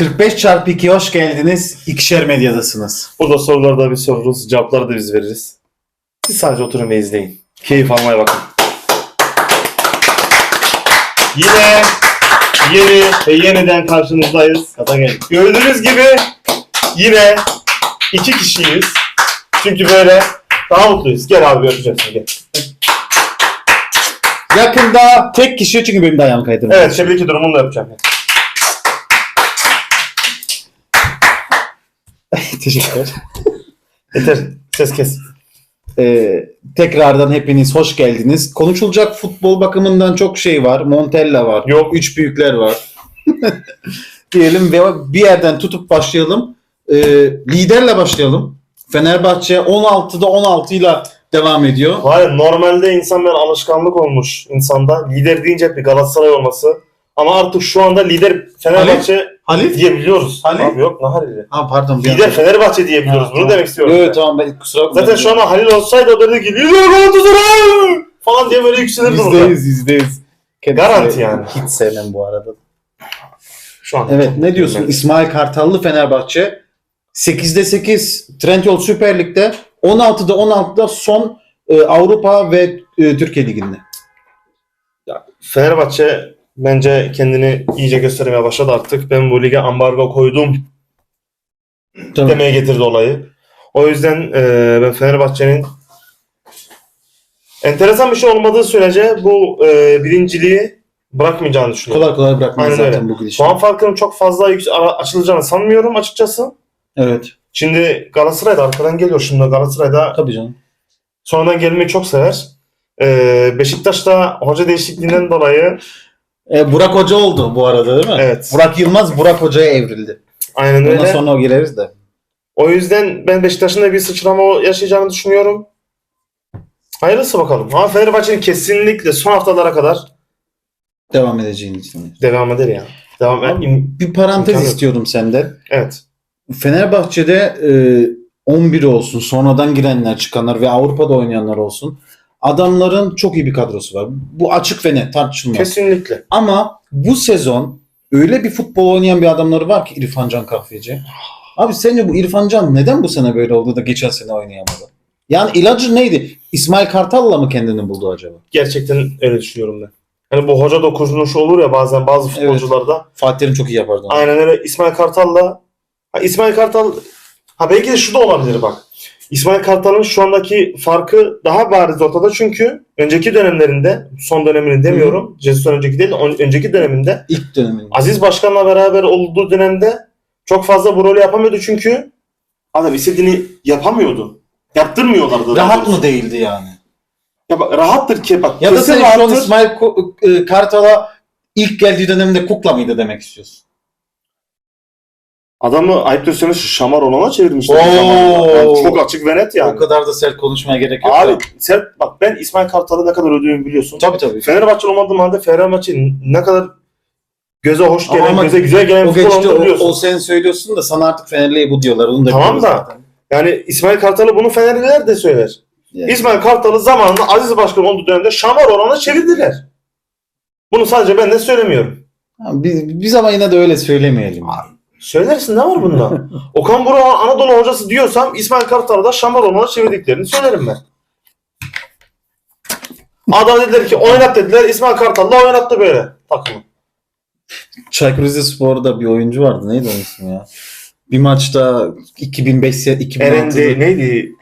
45 çarpı 2 hoş geldiniz. İkişer medyadasınız. Burada soruları da biz soruruz. Cevapları da biz veririz. Siz sadece oturun ve izleyin. Keyif almaya bakın. Yine yeni ve yeniden karşınızdayız. Kata gel. Gördüğünüz gibi yine iki kişiyiz. Çünkü böyle daha mutluyuz. Gel abi seni gel. Yakında tek kişi çünkü benim de ayağım kaydırmış. Evet şebeke durumunu da yapacağım. Teşekkürler. Yeter. Ses kes. Ee, tekrardan hepiniz hoş geldiniz. Konuşulacak futbol bakımından çok şey var. Montella var. Yok. Üç büyükler var. Diyelim ve bir yerden tutup başlayalım. Ee, liderle başlayalım. Fenerbahçe 16'da 16 ile devam ediyor. Hayır normalde insan böyle alışkanlık olmuş insanda. Lider deyince bir Galatasaray olması. Ama artık şu anda lider Fenerbahçe Halil? diyebiliyoruz. Halil? Abi yok ne Halil'i? Ha pardon. bir Lider anda- Fenerbahçe diyebiliyoruz. Ha, Bunu tamam. demek istiyorum. Evet tamam ben kusura bakma. Zaten şu an Halil olsaydı o derdi ki lider Galatasaray falan diye böyle yükselirdi burada. %100 %100. Kendisi Garanti yani. Hiç sevmem bu arada. Şu an. Evet ne diyorsun? İsmail Kartallı Fenerbahçe 8'de 8 Trendyol Süper Lig'de 16'da 16'da son e, Avrupa ve e, Türkiye Ligi'nde. Fenerbahçe bence kendini iyice göstermeye başladı artık. Ben bu lige ambargo koydum Tabii. demeye getirdi olayı. O yüzden e, ben Fenerbahçe'nin enteresan bir şey olmadığı sürece bu e, birinciliği bırakmayacağını düşünüyorum. Kolay kolay bırakmayız Aynen zaten öyle. bu gidişle. Puan farkının çok fazla yük- a- açılacağını sanmıyorum açıkçası. Evet. Şimdi Galatasaray da arkadan geliyor. Şimdi Galatasaray'da Tabii canım. sonradan gelmeyi çok sever. E, Beşiktaş'ta hoca değişikliğinden dolayı E, Burak Hoca oldu bu arada değil mi? evet Burak Yılmaz Burak Hoca'ya evrildi. aynen Ondan öyle. sonra o gireriz de. O yüzden ben Beşiktaş'ın da bir sıçrama yaşayacağını düşünüyorum. Hayırlısı bakalım. Ama Fenerbahçe'nin kesinlikle son haftalara kadar Devam edeceğini düşünüyorum. devam eder ya. Devam Abi, eder. Bir parantez Tabii. istiyorum senden. Evet. Fenerbahçe'de e, 11 olsun, sonradan girenler, çıkanlar ve Avrupa'da oynayanlar olsun. Adamların çok iyi bir kadrosu var. Bu açık ve net tartışılmaz. Kesinlikle. Ama bu sezon öyle bir futbol oynayan bir adamları var ki İrfan Can Kahveci. Abi sence bu İrfan Can neden bu sene böyle oldu da geçen sene oynayamadı? Yani ilacı neydi? İsmail Kartal'la mı kendini buldu acaba? Gerçekten öyle düşünüyorum ben. Hani bu hoca dokunuşu olur ya bazen bazı futbolcularda. Fatih Terim çok iyi yapardı onu. Aynen öyle İsmail Kartal'la İsmail Kartal ha belki de şu da olabilir bak. İsmail Kartal'ın şu andaki farkı daha bariz ortada çünkü önceki dönemlerinde son dönemini demiyorum. Jesus'tan önceki değil önceki döneminde İlk döneminde. Aziz Başkan'la beraber olduğu dönemde çok fazla bu rolü yapamıyordu çünkü adam istediğini yapamıyordu. Yaptırmıyorlardı. daha Rahat doğrusu. mı değildi yani? Ya bak, rahattır ki bak. Ya da kesin sen şu an rahattır. İsmail Ko- e, Kartal'a ilk geldiği dönemde kukla mıydı demek istiyorsun? Adamı ayıp döşeni şamar olana çevirmişler. Oo. Yani çok açık ve net yani. O kadar da sert konuşmaya gerek yok. Abi da. sen bak ben İsmail Kartal'ı ne kadar ödüğümü biliyorsun. Tabii tabii. Fenerbahçe olmadığım halde Fenerbahçe ne kadar göze hoş gelen, Ama göze güzel gelen O futbol geçti olduğunu o, biliyorsun. o sen söylüyorsun da sana artık Fenerli'ye bu diyorlar. Onu da Tamam da. zaten. Yani İsmail Kartal'ı bunu Fenerliler de söyler. Yani. İsmail Kartal'ı zamanında Aziz Başkan olduğu dönemde şamar olana çevirdiler. Bunu sadece ben de söylemiyorum. Biz, biz ama yine de öyle söylemeyelim. Söylersin ne var bunda? Okan Buruk Anadolu hocası diyorsam İsmail Kartal'ı da şamar olana çevirdiklerini söylerim ben. Adam dediler ki oynat dediler İsmail Kartal da oynattı böyle takımı. Çaykur Rizespor'da bir oyuncu vardı. Neydi onun ismi ya? Bir maçta 2005 2006'da Erendi neydi?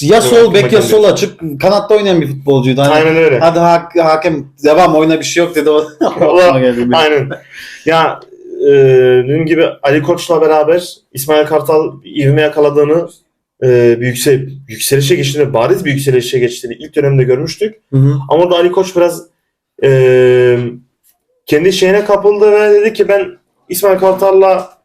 ya sol bek ya sol açık kanatta oynayan bir futbolcuydu. Hani, Aynen öyle. Hadi hak, hakem devam oyna bir şey yok dedi. O aklıma geldi. benim. Aynen. Ya e, dediğim gibi Ali Koç'la beraber İsmail Kartal ivme yakaladığını e, bir yüksel, yükselişe geçtiğini, bariz bir yükselişe geçtiğini ilk dönemde görmüştük. Hı hı. Ama orada Ali Koç biraz e, kendi şeyine kapıldı ve dedi ki ben İsmail Kartal'la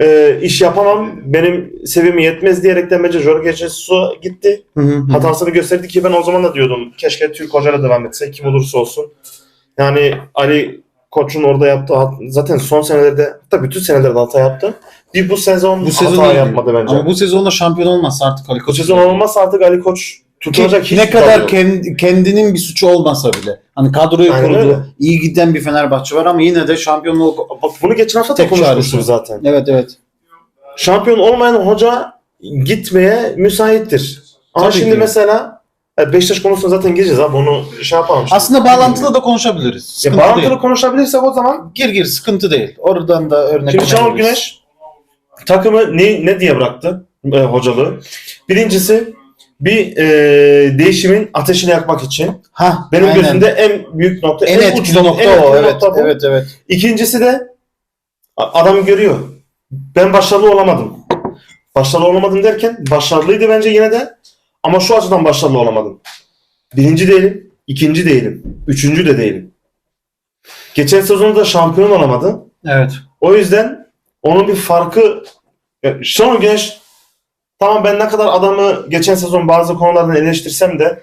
e, iş yapamam. Benim seviyeme yetmez diyerekten bence Jorge Jesus'a gitti. Hı hı hı. Hatasını gösterdi ki ben o zaman da diyordum keşke Türk hocayla devam etse kim olursa olsun. Yani Ali Koç'un orada yaptığı hat- zaten son senelerde hatta bütün senelerde hata yaptı. Bir bu sezon, Bu sezon hata iyi. yapmadı bence. Ama bu sezonda şampiyon olmazsa artık Ali Bu Koç. sezon olmazsa artık Ali Koç tutunacak hiç ne kadar yok. kendi, kendinin bir suçu olmasa bile. Hani kadroyu Aynen kurdu. öyle. iyi giden bir Fenerbahçe var ama yine de şampiyonluk Bak bunu geçen hafta da Tek konuşmuştuk çaresi. zaten. Evet evet. Şampiyon olmayan hoca gitmeye müsaittir. Ama Tabii şimdi ki. mesela evet, Beşiktaş konusuna zaten gireceğiz abi onu şey yapalım. Aslında bağlantılı da konuşabiliriz. Ya Sıkıntı bağlantılı değil. konuşabilirsek o zaman Gir gir sıkıntı değil. Oradan da örnek Şimdi Şenol verebiliriz. Güneş takımı ne, ne diye bıraktı e, hocalığı? Birincisi bir e, değişimin ateşini yakmak için. Ha, Benim aynen. gözümde en büyük nokta, en uç etkili nokta en o. Evet, nokta bu. evet evet. İkincisi de adam görüyor. Ben başarılı olamadım. Başarılı olamadım derken başarılıydı bence yine de ama şu açıdan başarılı olamadım. Birinci değilim, ikinci değilim, üçüncü de değilim. Geçen sezonda şampiyon olamadı. Evet. O yüzden onun bir farkı Şenol Güneş tamam ben ne kadar adamı geçen sezon bazı konulardan eleştirsem de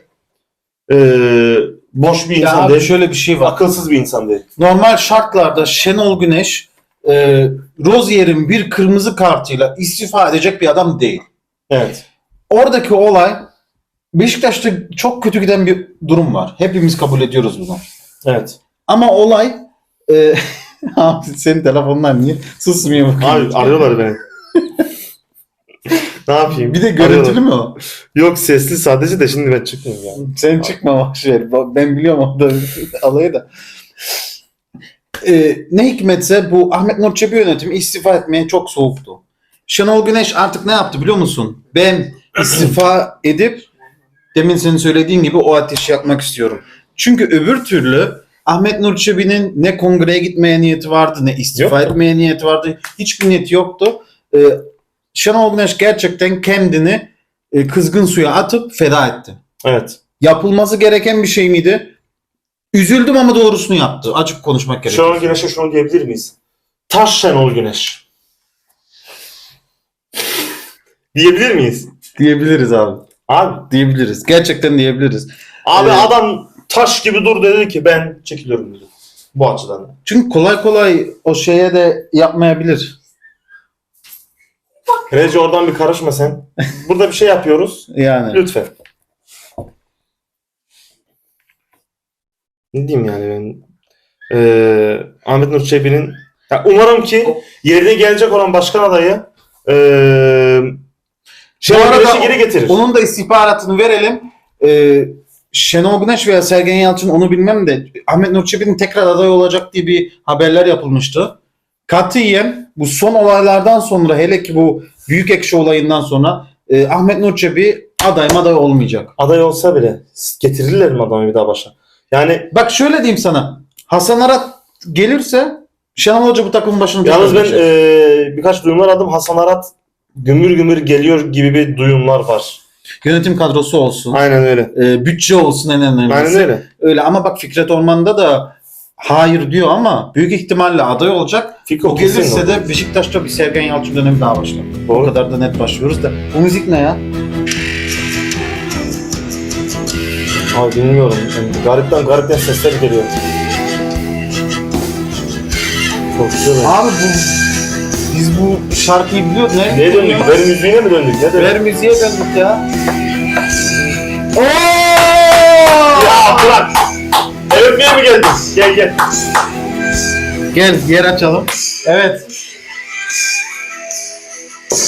eee, boş bir Ya insan abi değil. şöyle bir şey var. Akılsız bir insan değil. Normal şartlarda Şenol Güneş e, Rozier'in bir kırmızı kartıyla istifa edecek bir adam değil. Evet. Oradaki olay Beşiktaş'ta çok kötü giden bir durum var. Hepimiz kabul ediyoruz bunu. Evet. Ama olay e, abi senin telefonlar niye susmuyor bakayım. Abi arıyorlar beni. ne yapayım? Bir de görüntülü mü o? Yok sesli sadece de şimdi ben çıkmayayım ya. Sen çıkma bak şey. Ben biliyorum orada alayı da. Ee, ne hikmetse bu Ahmet Nur Çebi yönetimi istifa etmeye çok soğuktu. Şenol Güneş artık ne yaptı biliyor musun? Ben istifa edip demin senin söylediğin gibi o ateşi yakmak istiyorum. Çünkü öbür türlü Ahmet Nur Çebi'nin ne kongreye gitmeye niyeti vardı ne istifa Yoktu. etmeye niyeti vardı. Hiçbir niyeti yoktu. Ee, Şenol Güneş gerçekten kendini e, kızgın suya atıp feda etti Evet. yapılması gereken bir şey miydi? Üzüldüm ama doğrusunu yaptı. Açık konuşmak gerekiyor. Şenol Güneş'e şunu diyebilir miyiz? Taş Şenol Güneş. diyebilir miyiz? Diyebiliriz abi. Abi, Diyebiliriz. Gerçekten diyebiliriz. abi Evet. adam taş gibi dur dedi ki ben çekiliyorum dedi. Bu açıdan. Çünkü kolay kolay o şeye de yapmayabilir. Reci oradan bir karışma sen. Burada bir şey yapıyoruz. Yani. Lütfen. Ne diyeyim yani ben? Ee, Ahmet Nur Çebi'nin Ya umarım ki yerine gelecek olan başkan adayı ee, Şenol Güneş'i geri getirir. Onun da istihbaratını verelim. Ee, Şenol Güneş veya Sergen Yalçın onu bilmem de Ahmet Nur Çebi'nin tekrar aday olacak diye bir haberler yapılmıştı. Katiyen bu son olaylardan sonra hele ki bu büyük ekşi olayından sonra e, Ahmet Nur Çebi aday maday olmayacak. Aday olsa bile getirirler mi adamı bir daha başa? Yani Bak şöyle diyeyim sana. Hasan Arat gelirse Şenol Hoca bu takımın başını yalnız ben ee, birkaç duyumlar aldım. Hasan Arat gümür gümür geliyor gibi bir duyumlar var. Yönetim kadrosu olsun. Aynen öyle. e, bütçe olsun en önemlisi. Aynen öyle. Öyle ama bak Fikret Orman'da da hayır diyor ama büyük ihtimalle aday olacak. Fiko O gelirse olur. de Beşiktaş'ta bir Sergen Yalçın dönemi daha başlar. O Doğru. kadar da net başlıyoruz da. Bu müzik ne ya? Abi bilmiyorum. Yani garipten garipten sesler geliyor. Güzel. Abi bu biz bu şarkıyı biliyoruz. Ne? Neye döndük? Ver müziğine mi döndük? Ne Ver döndük? müziğe döndük ya. Ya bırak! Öpmeye mi geldin? Gel gel. Gel yer açalım. Evet.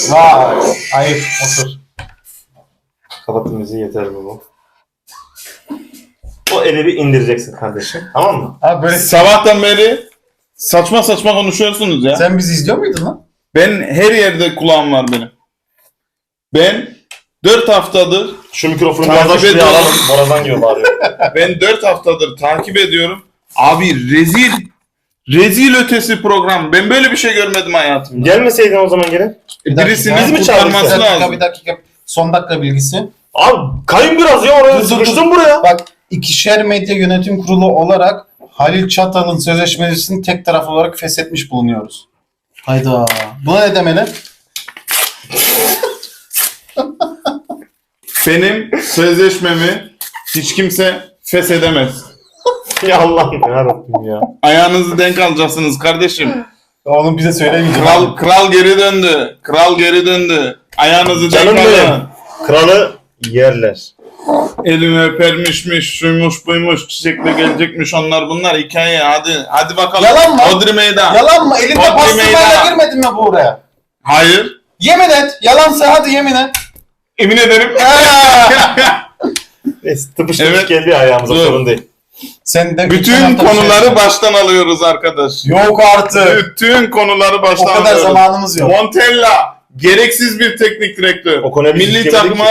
Vay. Ayıp. Otur. Kapattım müziği yeter bu. O eli bir indireceksin kardeşim. Tamam mı? Abi böyle Sabahtan beri saçma saçma konuşuyorsunuz ya. sen bizi izliyor muydun lan? Ben her yerde kulağım var benim. Ben 4 haftadır Şu mikrofonu Takip biraz daha şuraya ediyorum. alalım. Borazan gibi bağırıyor. ben 4 haftadır takip ediyorum. Abi rezil rezil ötesi program. Ben böyle bir şey görmedim hayatımda. Gelmeseydin o zaman geri. Birisini Bizi mi kurtarması çağırırsa? Bir dakika lazım. bir dakika. Son dakika bilgisi. Abi kayın biraz ya oraya Dur, dur, sıkıştın buraya. Bak ikişer medya yönetim kurulu olarak Halil Çatal'ın sözleşmesini tek taraf olarak feshetmiş bulunuyoruz. Hayda. Bu ne demeli? Benim sözleşmemi hiç kimse feshedemez. Ya Allah'ım yarabbim ya. Ayağınızı denk alacaksınız kardeşim. Onu bize söylemeyeceğim. Kral kral geri döndü. Kral geri döndü. Ayağınızı Canım denk benim. alın. Kralı yerler. Elimi öpermişmiş, şuymuş buymuş, çiçekle gelecekmiş onlar bunlar hikaye hadi hadi bakalım. Yalan mı? Odri meydan. Yalan mı? Elinde Hodri pastırmayla meydan. girmedin mi buraya? Hayır. Yemin et. Yalansa hadi yemin et. Emin ederim. Neyse tıpış tıpış Evet. geldi ya ayağımıza Dur. sorun değil. Sen de geçen Bütün hafta bir şey konuları söyledin. baştan alıyoruz arkadaş. Yok artık. Bütün konuları O baştan kadar alıyoruz. zamanımız yok. Montella gereksiz bir teknik direktör. O konuya biz Milli takıma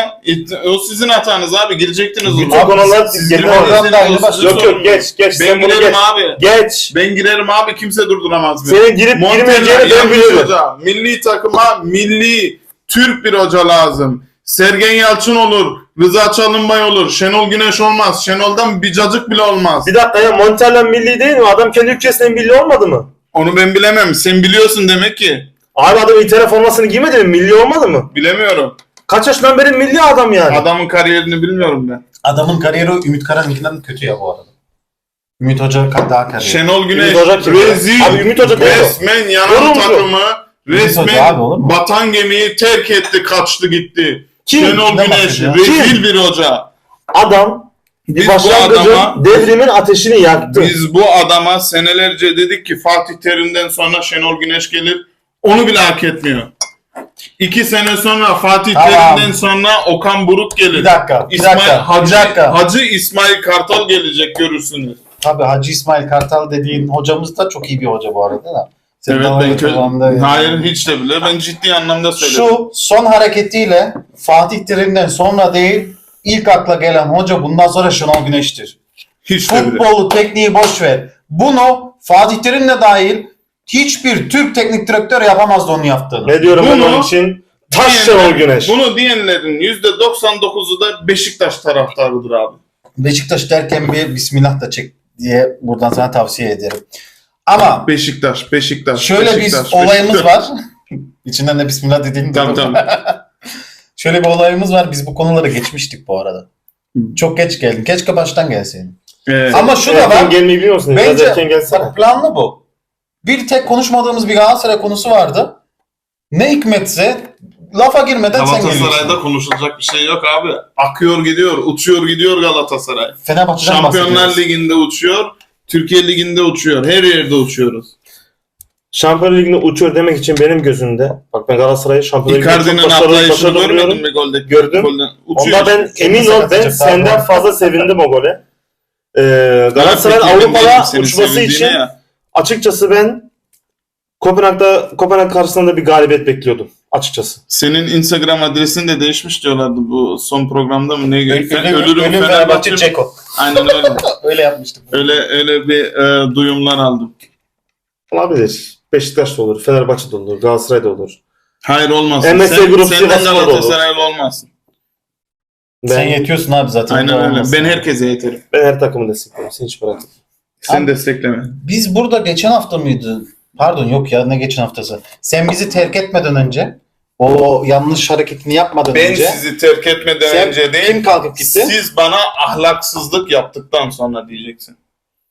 o sizin hatanız abi girecektiniz. Bütün Abi, konular siz olarak da sizin Yok yok sorunuz. geç geç Ben sen bunu girerim geç. abi. Geç. Ben girerim abi kimse durduramaz beni. Senin girip girmeyeceğini ben yanlış biliyorum. hoca. Milli takıma milli Türk bir hoca lazım. Sergen Yalçın olur, Rıza Çalınbay olur, Şenol Güneş olmaz. Şenol'dan bir cacık bile olmaz. Bir dakika ya Montella milli değil mi? Adam kendi ülkesinin milli olmadı mı? Onu ben bilemem. Sen biliyorsun demek ki. Abi adam İtalya formasını giymedi mi? Milli olmadı mı? Bilemiyorum. Kaç yaşından beri milli adam yani. Adamın kariyerini bilmiyorum ben. Adamın kariyeri Ümit Karan'ınkinden kötü ya bu arada. Ümit Hoca daha kariyeri. Şenol Güneş Ümit Hoca kim ya? rezil. Abi Ümit Hoca değil o. resmen yanan Yorumcu. takımı abi, resmen olur mu? batan gemiyi terk etti, kaçtı gitti. Kim? Şenol Kimden Güneş bahsediyor? rezil Kim? bir hoca. Adam Biz bir bu başlangıcın adama devrimin ateşini yaktı. Biz bu adama senelerce dedik ki Fatih Terim'den sonra Şenol Güneş gelir. Onu bile hak etmiyor. İki sene sonra Fatih Tamam. Terim'den sonra Okan Buruk gelir. Bir dakika, bir İsmail dakika, Hacı, bir dakika. Hacı İsmail Kartal gelecek görürsünüz. Tabii Hacı İsmail Kartal dediğin hocamız da çok iyi bir hoca bu arada da. Senin evet daha ben önce kö- kulağında- Hayır hiç de bile ben ciddi anlamda söyledim. Şu son hareketiyle Fatih Terim'den sonra değil ilk akla gelen hoca bundan sonra Şenol Güneş'tir. hiç de bile. Futbolu, tekniği boş ver. Bunu Fatih Terim de dahil hiçbir Türk teknik direktör yapamazdı onu yaptığını. Ne diyorum ben Bunu- onun için? Taş Diyenler- Şenol Güneş. Bunu diyenlerin %99'u da Beşiktaş taraftarıdır abi. Beşiktaş derken bir bismillah da çek diye buradan sana tavsiye ederim. Ama Beşiktaş, Beşiktaş, şöyle Beşiktaş, bir olayımız Beşiktaş. var. İçinden de bismillah dediğim Tamam tamam. Şöyle bir olayımız var. Biz bu konuları geçmiştik bu arada. Çok geç geldin. Keşke baştan gelseydin. Ee, Ama şu da Erken var. gelmeyi biliyor musun? Biraz Bence erken gelsene. bak planlı bu. Bir tek konuşmadığımız bir Galatasaray konusu vardı. Ne hikmetse lafa girmeden sen Galatasaray'da geliyorsun. konuşulacak bir şey yok abi. Akıyor gidiyor, uçuyor gidiyor Galatasaray. Fenerbahçe'den Şampiyonlar bahsediyoruz. Ligi'nde uçuyor, Türkiye Ligi'nde uçuyor. Her yerde uçuyoruz. Şampiyonlar Ligi'nde uçuyor demek için benim gözümde. Bak ben Galatasaray'ı Şampiyonlar Ligi'nde Icardi'nin çok başarılı, atlayışını başarılı görmedin buluyorum. mi golde? Gördüm. Golden. Uçuyor. Onda ben emin ol ben senden fazla sevindim o gole. Ee, Galatasaray'ın Avrupa'da uçması için ya. Açıkçası ben Kopenhag'da Kopenhag karşısında bir galibiyet bekliyordum açıkçası. Senin Instagram adresin de değişmiş diyorlardı bu son programda mı ne? Ölüm, ölürüm ölüm Fenerbahçe. Fenerbahçe Ceko. Aynen öyle. Öyle yapmıştık. öyle öyle bir e, duyumlar aldım. Olabilir. Beşiktaş da olur, Fenerbahçe de olur, Galatasaray da olur. Hayır olmasın. MSC Sen, Grup senden. Galatasaraylı olmasın. Ben, Sen yetiyorsun abi zaten. Aynen öyle. Olmasın. Ben herkese yeterim. ben her takımı destekliyorum. Sen hiç merak Sen Abi- destekleme. Biz burada geçen hafta mıydı? Pardon yok ya ne geçen haftası. Sen bizi terk etmeden önce o yanlış hareketini yapmadan Ben önce sizi terk etmeden Sen- önce değil, kim kalkıp gitti? siz bana ahlaksızlık yaptıktan sonra diyeceksin.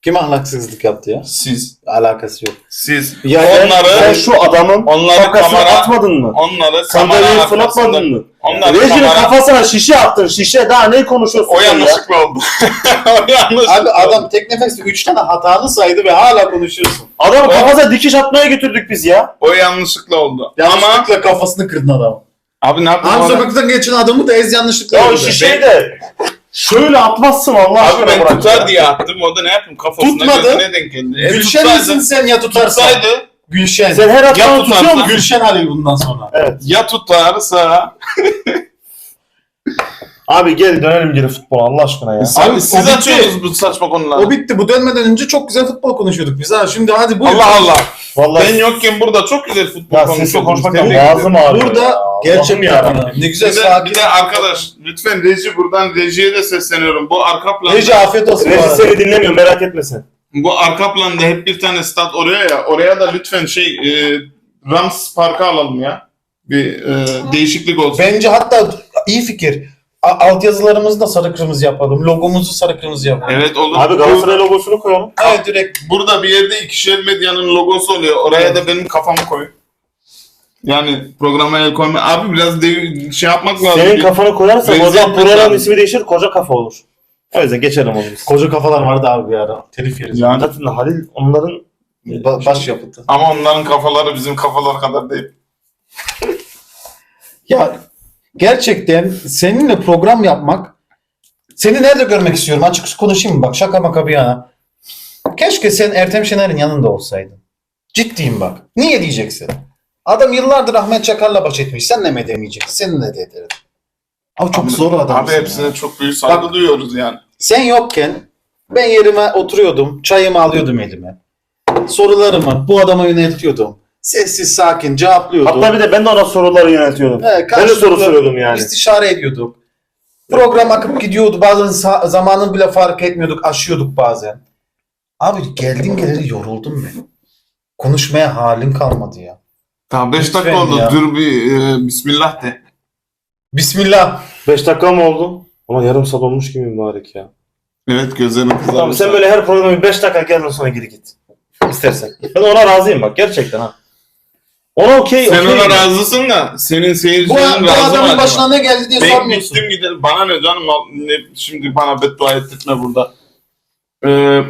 Kim ahlaksızlık yaptı ya? Siz, Alakası yok. siz Ya onları, sen şu adamın onları kafasına kamera, atmadın mı? onları Sandalyeyi kamera fırlatmadın arkasında, mı? onları Reji'nin kamera, kafasına şişe attın. Şişe daha ne konuşuyorsun o sen ya? yanlışlıkla oldu. o yanlışlıkla Abi adam tek nefeste 3 tane hatanı saydı ve hala konuşuyorsun. Adamın O- kafasına dikiş atmaya götürdük biz ya. O yanlışlıkla oldu. Ama Yanlışlıkla kafasını kırdın adam. abi ne yapayım? Abi Abi, sokaktan geçen adamı da ez yanlışlıkla Ya o öldü. şişeyi de şöyle atmazsın Allah abi aşkına ben bırak tutar ya. diye attım. O da ne yapayım? Kafasına Tutmadı. gözüne denk geldi. E, Gülşen misin sen ya tutarsan? Tutsaydı Gülşen. Sen her atmanı tutuyor musun? Gülşen Ali bundan sonra. Evet. ya tutarsa Abi gel dönelim geri futbola Allah aşkına ya. Abi, Abi o siz bitti. açıyorsunuz bu saçma konuları. O bitti. Bu dönmeden önce çok güzel futbol konuşuyorduk biz ha. Şimdi hadi buyur. Allah Allah. Vallahi Ben yokken burada çok güzel futbol ya sesle konuşuyordunuz. konuşmaktan Tebrik ederim. boğazım ağrıyor Burada gerçekten. Ne güzel Bir de, sakin. bir de arkadaş lütfen reji buradan rejiye de sesleniyorum. Bu arka planda Reji afiyet olsun. bu Reji arada. seni dinlemiyor merak etme sen. bu arka planda hep bir tane stat oraya ya. Oraya da lütfen şey e, Rams Park'a alalım ya. Bir e, değişiklik olsun. Bence hatta iyi fikir. A- Alt yazılarımızı da sarı kırmızı yapalım. Logomuzu sarı kırmızı yapalım. Evet olur. Abi Galatasaray logosunu koyalım. Evet direkt. Burada bir yerde ikişer medyanın logosu oluyor. Oraya da benim kafamı koy. Yani programa el koyma. Abi biraz de, şey yapmak lazım. Senin kafanı koyarsan o zaman programın lazım. ismi değişir koca kafa olur. O yüzden geçelim onu biz. Koca kafalar vardı abi bir ara. Telif yeriz. Yani, Zaten Halil onların Ba- baş yapıtı. ama onların kafaları bizim kafalar kadar değil. Ya gerçekten seninle program yapmak seni nerede görmek istiyorum açık konuşayım mı? bak şaka maka bir yana. Keşke sen Ertem Şener'in yanında olsaydın. Ciddiyim bak. Niye diyeceksin? Adam yıllardır Ahmet Çakar'la baş etmiş. Sen ne mi? Sen ne de ederdin. Abi çok Abi- zor adam. Abi hepsine çok büyük saygı Bak- duyuyoruz yani. Sen yokken ben yerime oturuyordum. Çayımı alıyordum elime. Sorularımı bu adama yöneltiyordum. Sessiz sakin cevaplıyordum. hatta bir de ben de ona soruları yönetiyordum. He, Ben de soru soruyordum yani. İstişare ediyorduk. Program akıp gidiyordu. Bazen zamanın bile fark etmiyorduk. Aşıyorduk bazen. Abi geldin geleli yoruldum ben. Konuşmaya halin kalmadı ya. Tamam 5 Lütfen dakika oldu. ya. Dur bir e, bismillah de. Bismillah. 5 dakika mı oldu? Ama yarım saat olmuş gibi mübarek ya. Evet gözlerini kızarmış. Tamam sen böyle her programa 5 dakika gel ondan sonra geri git. İstersen. Ben ona razıyım bak gerçekten ha. Ona okey Sen okey. ona razısın da senin Bu, seyircilerin bu razı mı adamın acaba? başına ne geldi diye Ben sormuyorsun. gittim gidelim. Bana ne canım ne, şimdi bana beddua ettirtme burada. Ee,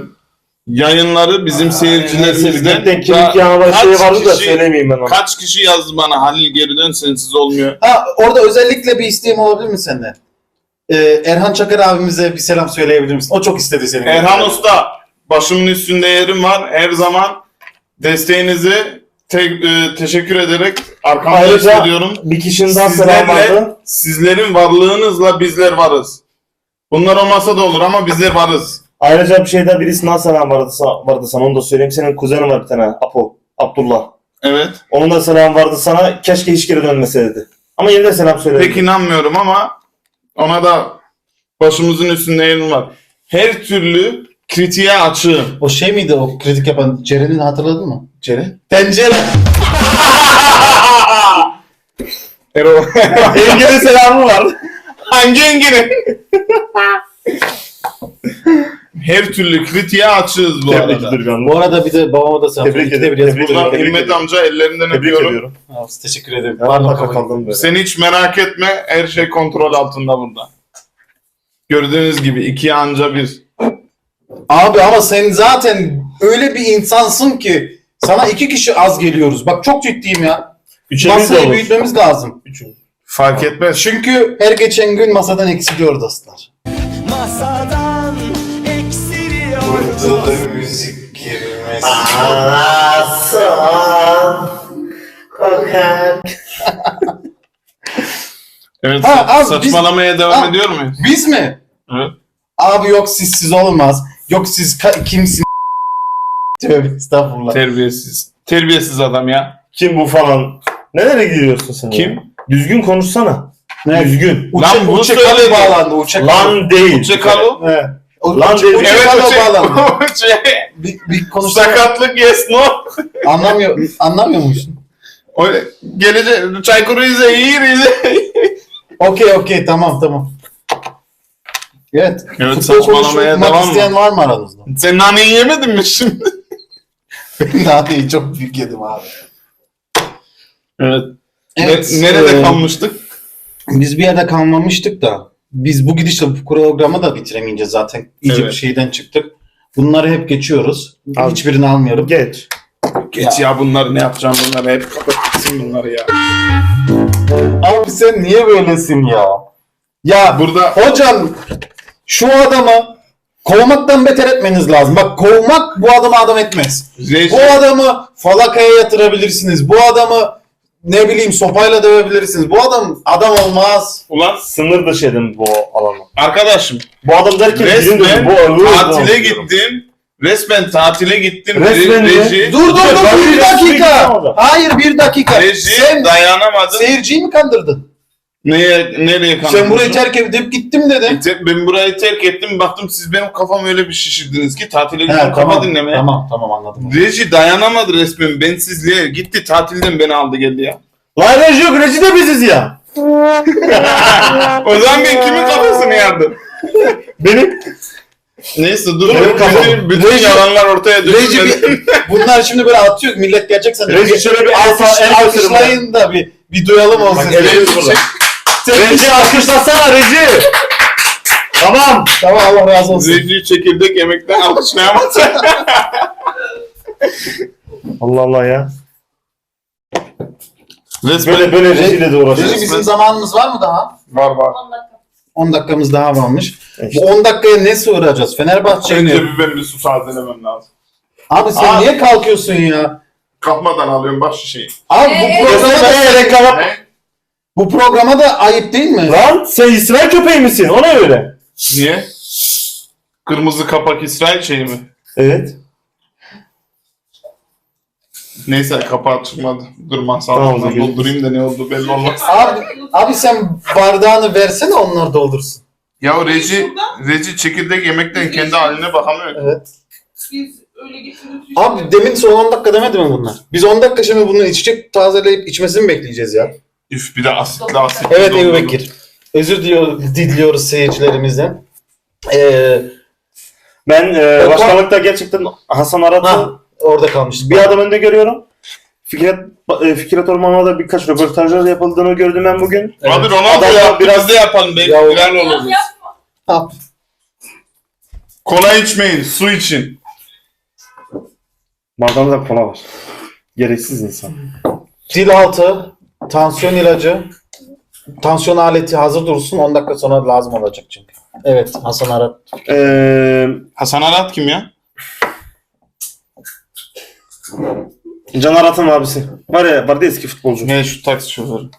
yayınları bizim seyircilerimizden kemik daha- yağma kaç şey vardı da kişi- söylemeyeyim ben ona. kaç kişi yazdı bana Halil geri dön sensiz olmuyor. Ha, orada özellikle bir isteğim olabilir mi senden? Ee, Erhan Çakır abimize bir selam söyleyebilir misin? O çok istedi seni. Erhan Usta başımın üstünde yerim var. Her zaman desteğinizi te- e, teşekkür ederek arkamda Ayrıca- hissediyorum. Bir kişinin daha selam Sizlerle vardı. sizlerin varlığınızla bizler varız. Bunlar olmasa da olur ama bizler varız. Ayrıca bir şey daha birisi daha selam vardı, vardı sana onu da söyleyeyim. Senin kuzenin var bir tane Apo. Abdullah. Evet. Onun da selam vardı sana. Keşke hiç geri dönmeseydi. Ama yine de selam söyledi. Pek inanmıyorum ama ona da başımızın üstünde yerim var. Her türlü kritiğe açığım. O şey miydi o kritik yapan Ceren'in hatırladın mı? Ceren? Tencere. Ero. Engel'in selamı var. Hangi engini? Her türlü kritiğe açığız bu Tebrik arada. ediyorum. Bu arada bir de babama da selam. Tebrik İkide ederim. bir Tebrik ederim. Buradan Himmet amca ellerinden Tebrik öpüyorum. ediyorum. Abi, teşekkür ederim. Baka kafayı? kaldım böyle. Sen hiç merak etme. Her şey kontrol altında burada. Gördüğünüz gibi ikiye anca bir. Abi ama sen zaten öyle bir insansın ki sana iki kişi az geliyoruz. Bak çok ciddiyim ya. Üçe bir de Masayı olur. büyütmemiz lazım. Fark etmez. Çünkü her geçen gün masadan eksiliyor dostlar. Masadan eksiliyor müzik girmez. Evet. Ha, abi saçmalamaya devam Ha. ediyor muyuz? Biz mi? Evet. Abi yok sizsiz olmaz. Yok siz ka- kimsin? Tövbe estağfurullah. Terbiyesiz. Terbiyesiz adam ya. Kim bu falan? Nereye gidiyorsun sen? Kim? ya? Düzgün konuşsana. Ne? Düzgün. Uçak, Lan bu uçak söyledi. bağlandı. Uçak Lan değil. Lan uçak- uçak Evet alo o şey. bağlandı. Bir, bir konuşsana. Sakatlık yes no. Anlamıyor, anlamıyor musun? O gelecek Çaykur Rize iyi Rize. Okey okey tamam tamam. Evet. Evet, Futbol saçmalamaya konuşmak devam mı? isteyen var mı aranızda? Sen naneyi yemedin mi şimdi? Ben daha değil çok büyük yedim abi. Evet. Evet, Ne- nerede e, kalmıştık? Biz bir yerde kalmamıştık da biz bu gidişle bu programı da bitiremeyeceğiz zaten. İyice Evet. bir şeyden çıktık. Bunları hep geçiyoruz. Abi- Hiçbirini almıyorum. Geç. Geç ya bunları ne yapacağım bunları hep kapatsın bunları ya. Abi sen niye böylesin ya? Ya Burada hocam şu adamı kovmaktan beter etmeniz lazım. Bak kovmak bu adamı adam etmez. reji, Bu adamı falakaya yatırabilirsiniz. Bu adamı ne bileyim sopayla dövebilirsiniz. Bu adam adam olmaz. ulan Sınır dışı edin bu alanı. arkadaşım Bu adam derken bizim de resmen bu ağırlığı tatile gittim. Resmen tatile gittim. Resmen mi? reji, Dur dur dur bir dakika. Hayır bir dakika. reji Sen dayanamadım. seyirciyi mi kandırdın? Neye, nereye kanalım? Sen burayı terk edip gittim dedin. Ben burayı terk ettim. Baktım siz benim kafamı öyle bir şişirdiniz ki tatile gittim kafa tamam, dinlemeye. tamam tamam anladım. Reji dayanamadı resmen bensizliğe. Gitti tatilden beni aldı geldi ya. Lan reji yok reji de biziz ya. o zaman ben kimin kafasını yardım? Benim. Neyse dur. Bütün, kapat. bütün Reji- yalanlar ortaya Reji dökülmedi. bir, bunlar şimdi böyle atıyor. Millet gerçekten Reji şöyle bir alkış, alkışlayın da bir, bir duyalım olsun. Bak, burada. Reji alkışlasana Reji. tamam. Tamam Allah razı olsun. Reji çekirdek yemekten alkışlayamaz. Allah Allah ya. Resmen Böyle böyle rejiyle de Reji uğraşıyoruz. bizim zamanımız var mı daha? var var. 10 dakikamız daha varmış. İşte. Bu 10 dakikaya ne soracağız? Fenerbahçe'ye Önce ne? bir ben bir su tazelemem lazım. Abi sen Abi. niye kalkıyorsun ya? Kalkmadan alıyorum bak şişeyi. Abi Ee, bu programa da, gerek yok. Ne? Bu programa da ayıp değil mi? Lan sen İsrail köpeği misin? O ne öyle? Niye? Kırmızı kapak İsrail şeyi mi? Evet. Neyse kapağı çıkmadı. Dur masaldan dur, doldurayım da ne oldu belli olmaz. Abi, abi sen bardağını versene onlar doldursun. Ya Reji, Reji çekirdek yemekten kendi haline bakamıyor. Evet. Biz öyle getirdik. Abi demin son 10 dakika demedi mi bunlar? Biz 10 dakika şimdi bunu içecek tazeleyip içmesini mi bekleyeceğiz ya? Üf bir de asitli asitli. Evet. Ebu Bekir. Özür diliyor, diliyoruz seyircilerimizden. Ee, Ben e, başkanlıkta gerçekten Hasan Arat'ı ha, orada kalmıştık. bir adım önde görüyorum. Fikret, e, Fikret Orman'a da birkaç röportajlar yapıldığını gördüm ben bugün. Abi Ronaldo Adamlar yaptı biraz- biz de yapalım. Belki Ya- viral oluruz. Ha, Kola içmeyin, su için. Bardağında da kola var. Gereksiz insan. Dil altı, tansiyon ilacı, tansiyon aleti hazır dursun 10 dakika sonra lazım olacak çünkü. Evet Hasan Arat. Ee, Hasan Arat kim ya? Can Arat'ın abisi. Var ya vardı eski futbolcu. Ne şu taksi şoförü.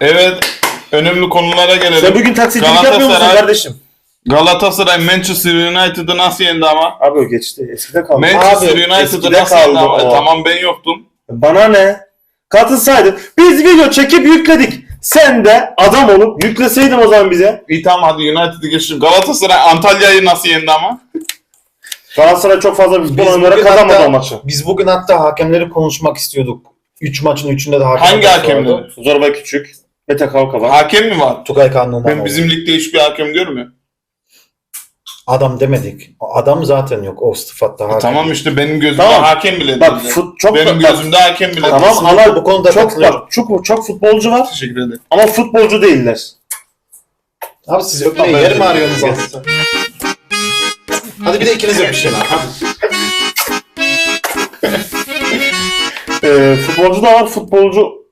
Evet, önemli konulara gelelim. Sen bugün taksicilik yapmıyor musun Galatasaray- kardeşim? Galatasaray Manchester United'ı nasıl yendi ama? Abi o geçti. Eskide kaldı. Manchester Abi, United'ı eskide nasıl yendi kaldı ama? o. Tamam ben yoktum. Bana ne? Katılsaydın. Biz video çekip yükledik. Sen de adam olup yükleseydin o zaman bize. İyi tamam hadi United'ı geçtim. Galatasaray Antalya'yı nasıl yendi ama? Galatasaray çok fazla bir Biz oyunlara bugün kazanmadı hatta- o maçı. Biz bugün hatta hakemleri konuşmak istiyorduk. 3 maçın 3'ünde de hakem Hangi vardı. hakemleri? Zorbay Küçük. Mete Kavkaba. Hakem mi var? Tugay Kanlıman. Ben bizim ligde hiçbir hakem görmüyorum. Adam demedik. Adam zaten yok o sıfatta hakem. Tamam işte benim gözümde Tamam. hakem bile Bak değil. fut, çok benim bak, gözümde hakem bile Tamam değil. Kesinlikle ama bu konuda çok katılıyorum. bak, çok çok futbolcu var Teşekkür ederim. ama futbolcu değiller. Abi siz Tamam, yer mi arıyorsunuz aslında? Hadi bir de ikiniz öpüşün abi. Hadi. Ee, futbolcu da var futbolcu.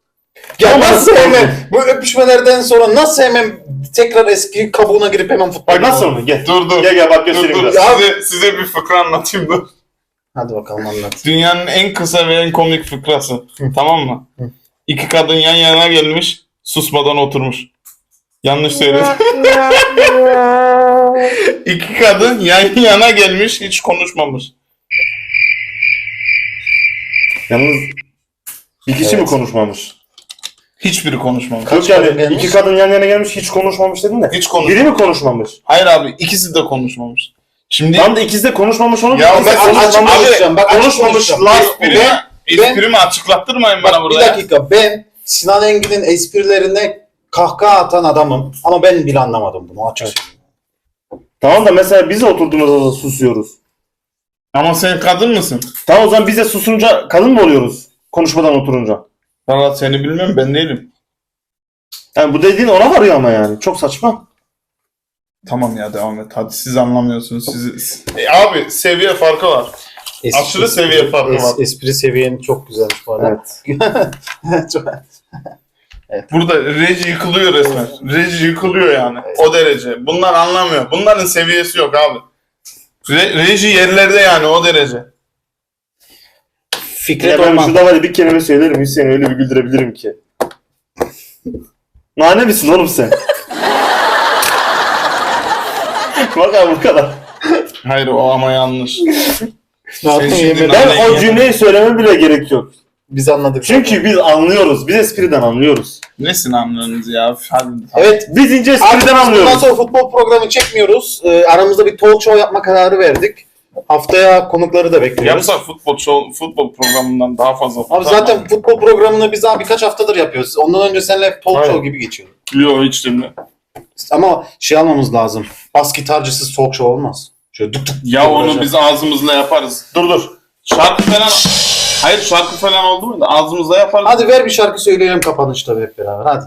Ya Ama nasıl hemen bu öpüşmelerden sonra nasıl hemen tekrar eski kabuğuna girip hemen futbol Bak nasıl mı? Gel. Dur dur. Gel gel bak Dur göstereyim dur. biraz. Ya- Size, size bir fıkra anlatayım dur. Hadi bakalım anlat. Dünyanın en kısa ve en komik fıkrası. Tamam mı? İki kadın yan yana gelmiş, susmadan oturmuş. Yanlış söyledim. İki kadın yan yana gelmiş, hiç konuşmamış. Yalnız bir kişi mi Evet. konuşmamış? Hiçbiri konuşmamış. Kaç Yok kadın yani gelmiş? iki kadın yan yana gelmiş hiç konuşmamış dedin de. Hiç konuş. Biri mi konuşmamış? Hayır abi, ikisi de konuşmamış. Şimdi Tam da ikisi de konuşmamış onu. Ya ben açık konuşmamış. Bak konuşmamış laf esprimi, Ben- esprimi açıklattırmayın bana Bak bir burada. ya. dakika ben Sinan Engin'in esprilerine kahkaha atan adamım. Ama ben bile anlamadım bunu açık. Tamam da mesela biz oturduğumuzda da susuyoruz. Ama sen kadın mısın? Tamam o zaman biz de susunca kadın mı oluyoruz? Konuşmadan oturunca. Valla seni bilmem ben değilim. Yani bu dediğin ona varıyor ama yani. Çok saçma. Tamam ya devam et. Hadi siz anlamıyorsunuz. Siz... E, abi seviye farkı var. Es- Aşırı seviye farkı var. Espri seviyen çok güzelmiş bu arada. Evet. Çok- Burada reji yıkılıyor resmen. Reji yıkılıyor yani. O derece. Bunlar anlamıyor. Bunların seviyesi yok abi. Re- reji yerlerde yani o derece. Fikret Ya ben Orman. şurada var ya bir kelime söylerim Hüseyin öyle bir güldürebilirim ki. Nane misin oğlum sen? Bak abi bu kadar. Hayır o ama yanlış. Zaten Sen şimdi yemin- ben- o cümleyi söyleme bile gerek yok. Biz anladık. Çünkü biz anlıyoruz. Biz espriden anlıyoruz. Nesin anlıyorsunuz ya? Hadi. Evet. Biz ince Artık espriden biz bundan anlıyoruz. sonra futbol programı çekmiyoruz. Ee, aramızda bir talk show yapma kararı verdik. Haftaya konukları da bekliyoruz. Yapsak futbol show, futbol programından daha fazla. Abi zaten futbol programını biz daha birkaç haftadır yapıyoruz. Ondan önce seninle talk Aynen. show gibi geçiyor. Yok hiç değil mi? Ama şey almamız lazım. Bas gitarcısız talk show olmaz. Şöyle duk duk. Ya onu biz ağzımızla yaparız. Dur dur. Şarkı falan... Hayır şarkı falan oldu mu? Ağzımızla yaparız. Hadi ver bir şarkı söyleyelim kapanışta hep beraber hadi.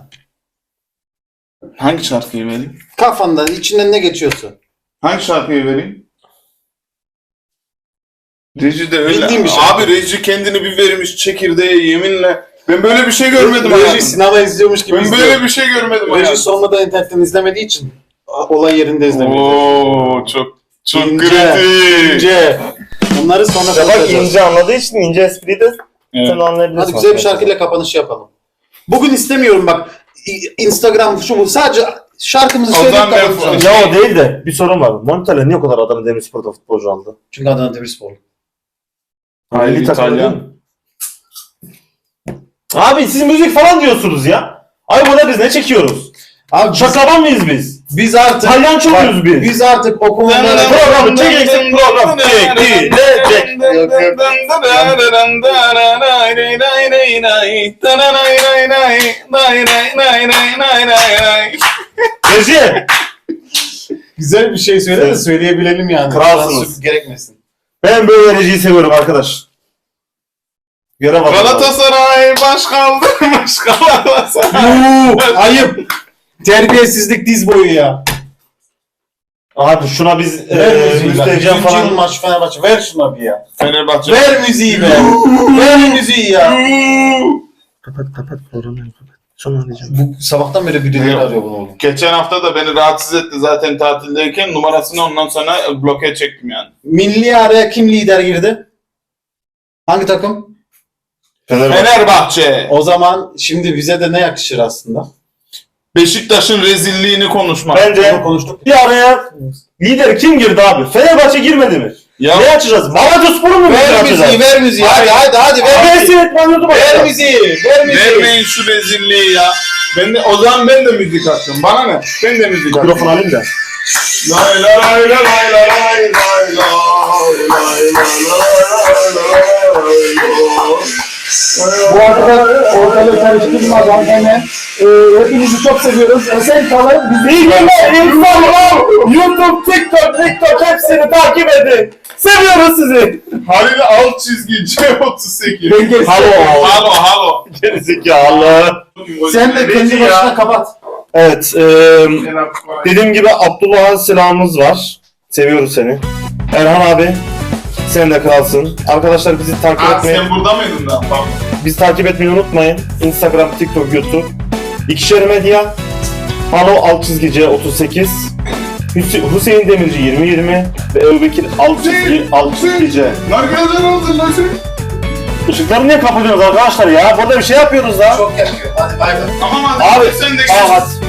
Hangi şarkıyı vereyim? Kafanda içinden ne geçiyorsa. Hangi şarkıyı vereyim? Reji de öyle. Bildiğim bir şarkı. Abi Reji kendini bir vermiş çekirdeğe yeminle. Ben böyle bir şey görmedim Reji hayatımda. sinema izliyormuş gibi Ben izliyor. böyle bir şey görmedim Reji hayatımda. sonradan internetten izlemediği için olay yerinde izlemedi. Oo çok çok İnce, kritik. İnce. Bunları sonra Ya bak konuşacağız. ince anladığı için ince espriyi de Evet. sen anlayabilirsin. Hadi güzel bir şarkıyla kapanış yapalım. Bugün istemiyorum bak. İ- Instagram şu bu. Sadece şarkımızı O söyleyip kapatacağız. Ya o değil de bir sorun var. Montella niye o kadar Adana Demirspor'da futbolcu aldı? Çünkü Adana Demirspor. Hayır, Milli takım İtalyan. değil mi? Abi siz müzik falan diyorsunuz ya. Ay burada biz ne çekiyoruz? Abi biz, Şakaban mıyız biz? biz artık Bak, muyuz biz? biz artık o konulara Programı çekeceksin program çekilecek. Reji güzel bir şey söyle de söyleyebilelim yani. Kralsınız. Gerekmesin. Ben böyle Reji'yi seviyorum arkadaş. Görev adamı. Galatasaray baş kaldırmış Galatasaray. Yuh, ayıp. Terbiyesizlik diz boyu ya. Abi şuna biz Ver e, müziği lan. müstehcen 100. falan maç Fenerbahçe. Ver şuna bir ya. Fenerbahçe. Ver müziği be. Ver müziği ya. Kapat kapat programı kapat. Sonra arayacağım. Bu sabahtan beri birileri arıyor bunu oğlum. Geçen hafta da beni rahatsız etti zaten tatildeyken numarasını ondan sonra bloke çektim yani. Milli araya kim lider girdi? Hangi takım? Fenerbahçe. Fenerbahçe. O zaman şimdi bize de ne yakışır aslında? Beşiktaş'ın rezilliğini konuşmak. Bence Bunu konuştuk. bir araya lider kim girdi abi? Fenerbahçe girmedi mi? Ya Ne açacağız? Malatya Spor'u mu Ver açacağız? müziği, ver müziği. Hadi hadi hadi ver Abi müziği. Esin Etmanyoğlu Ver müziği, ver müziği. vermeyin şu rezilliği ya. Ben de, o zaman ben de müzik açıyorum. Bana ne? Ben de müzik açıyorum. Mikrofon alayım da. Lay lay lay lay lay lay lay lay lay lay lay lay. Bu arada ortalığı karıştırmadan hemen e, hepinizi çok seviyoruz. Esen kalın. Bizi İyi günler, Instagram, YouTube, TikTok, TikTok hepsini takip edin. Seviyoruz sizi. Halil alt çizgi C38. dengesi. Halo. Halo halo. Gerizekalı. Sen de kendi başına kapat. Evet, e, dediğim gibi Abdullah'a selamımız var. Seviyoruz seni. Erhan abi, sen de kralsın. Arkadaşlar bizi takip Aa, etmeyi, sen burada mıydın da? Pardon. bizi takip etmeyi unutmayın. Instagram, TikTok, YouTube. İkişer medya. Halo alt çizgi C38. Hüse- Hüseyin Demirci 2020 ve Ebubekir alt çizgi alt çizgi C. Arkadaşlar olsun lan. Işıkları niye kapatıyorsunuz arkadaşlar ya? Burada bir şey yapıyoruz da. Çok yakıyor. Hadi bay bay. Tamam hadi. Abi, sen de Tamam gel. hadi.